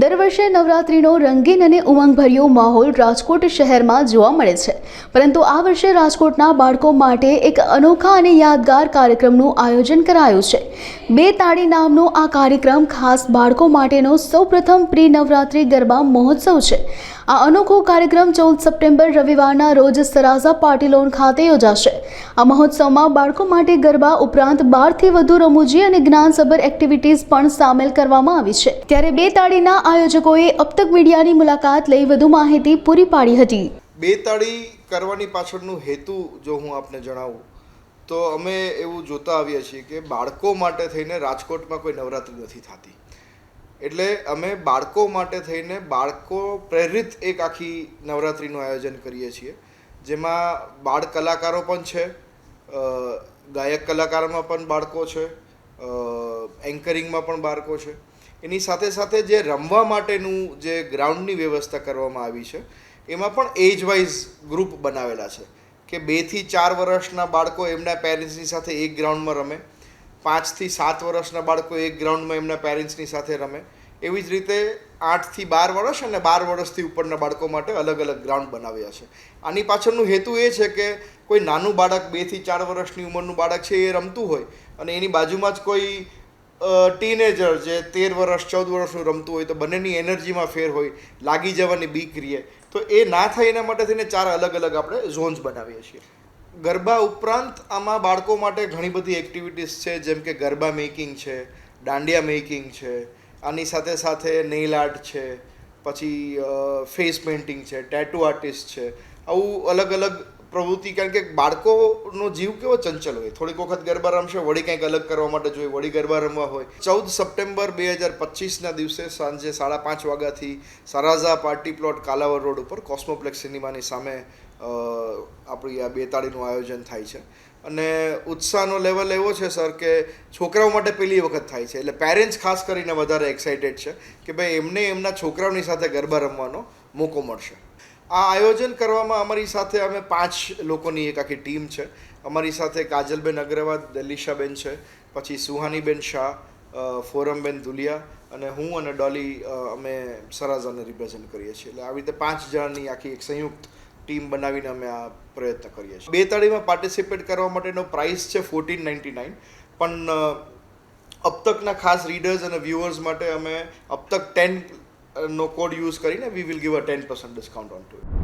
દર વર્ષે નવરાત્રિનો રંગીન અને ઉમંગભર્યો માહોલ રાજકોટ શહેરમાં જોવા મળે છે. પરંતુ આ વર્ષે રાજકોટના બાળકો માટે એક અનોખા અને યાદગાર કાર્યક્રમનું આયોજન કરાયું છે. બે તાળી નામનો આ કાર્યક્રમ ખાસ બાળકો માટેનો સૌપ્રથમ પ્રી નવરાત્રિ ગરબા મહોત્સવ છે. આ અનોખો કાર્યક્રમ ચૌદ સપ્ટેમ્બર રવિવારના રોજ સરાઝા પાર્ટીલોન ખાતે યોજાશે. આ મહોત્સવમાં બાળકો માટે ગરબા ઉપરાંત બારથી વધુ રમૂજી અને જ્ઞાનસભર એક્ટિવિટીઝ પણ સામેલ કરવામાં આવી છે. ત્યારે બે તાળીના આયોજકોએ અબતક મીડિયાની મુલાકાત લઈ વધુ માહિતી પૂરી પાડી હતી. બે તાળી કરવાની પાછળનું હેતુ જો હું આપને જણાવું, તો અમે એવું જોતા આવીએ છીએ કે બાળકો માટે થઈને રાજકોટમાં કોઈ નવરાત્રિ નથી થતી. એટલે અમે બાળકો માટે થઈને બાળકો પ્રેરિત એક આખી નવરાત્રિનું આયોજન કરીએ છીએ. જેમાં બાળ કલાકારો પણ છે ગાયક કલાકારોમાં પણ બાળકો છે એન્કરિંગમાં પણ બાળકો છે. એની સાથે સાથે જે રમવા માટેનું જે ગ્રાઉન્ડની વ્યવસ્થા કરવામાં આવી છે, એમાં પણ એજ વાઇઝ ગ્રુપ બનાવેલા છે કે બેથી ચાર વર્ષના બાળકો એમના પેરેન્ટ્સની સાથે એક ગ્રાઉન્ડમાં રમે પાંચથી સાત વર્ષના બાળકો એક ગ્રાઉન્ડમાં એમના પેરેન્ટ્સની સાથે રમે. એવી જ રીતે આઠથી બાર વર્ષ અને બાર વર્ષથી ઉપરના બાળકો માટે અલગ અલગ ગ્રાઉન્ડ બનાવ્યા છે. આની પાછળનું હેતુ એ છે કે કોઈ નાનું બાળક બેથી ચાર વર્ષની ઉંમરનું બાળક છે એ રમતું હોય અને એની બાજુમાં જ કોઈ ટીનેજર જે તેર વર્ષ ચૌદ વર્ષનું રમતું હોય તો બંનેની એનર્જીમાં ફેર હોય, લાગી જવાની બીક રહીએ તો એ ના થાય એના માટે થઈને ચાર અલગ અલગ આપણે ઝોન્સ બનાવીએ છીએ. ગરબા ઉપરાંત આમાં બાળકો માટે ઘણી બધી એક્ટિવિટીઝ છે જેમ કે ગરબા મેકિંગ છે, દાંડિયા મેકિંગ છે આની સાથે સાથે નેઇલ આર્ટ છે, પછી ફેસ પેઇન્ટિંગ છે, ટેટુ આર્ટિસ્ટ છે. આવું અલગ અલગ પ્રવૃત્તિ, કારણ કે બાળકોનો જીવ કેવો ચંચલ હોય. થોડીક વખત ગરબા રમશે, વળી કંઈક અલગ કરવા માટે જોઈએ, વળી ગરબા રમવા હોય. ચૌદ સપ્ટેમ્બર બે હજાર પચીસના દિવસે સાંજે સાડા પાંચ વાગ્યાથી સરાઝા પાર્ટી પ્લોટ કાલાવર રોડ ઉપર કોસ્મોપ્લેક્સ સિનેમાની સામે આપણી આ બેતાળીનું આયોજન થાય છે. અને ઉત્સાહનો લેવલ એવો છે સર કે છોકરાઓ માટે પહેલી વખત થાય છે. એટલે પેરેન્ટ્સ ખાસ કરીને વધારે એક્સાઇટેડ છે કે ભાઈ એમને એમના છોકરાઓની સાથે ગરબા રમવાનો મોકો મળશે. આ આયોજન કરવામાં અમારી સાથે અમે પાંચ લોકોની એક આખી ટીમ છે. અમારી સાથે કાજલબેન અગ્રવાલ, દલિશાબેન છે, પછી સુહાનીબેન શાહ ફોરમબેન દુલિયા અને હું અને ડોલી અમે સરાઝાને રિપ્રેઝેન્ટ કરીએ છીએ. એટલે આવી રીતે પાંચ જણની આખી એક સંયુક્ત ટીમ બનાવીને અમે આ પ્રયત્ન કરીએ છીએ. બે તાળીમાં પાર્ટિસિપેટ કરવા માટેનો પ્રાઇસ છે ફોર્ટીન નાઇન્ટી નાઇન પણ અપતકના ખાસ રીડર્સ અને વ્યુઅર્સ માટે અમે અબતક ટેન નો કોડ યુઝ કરીને we will give a ten percent discount on two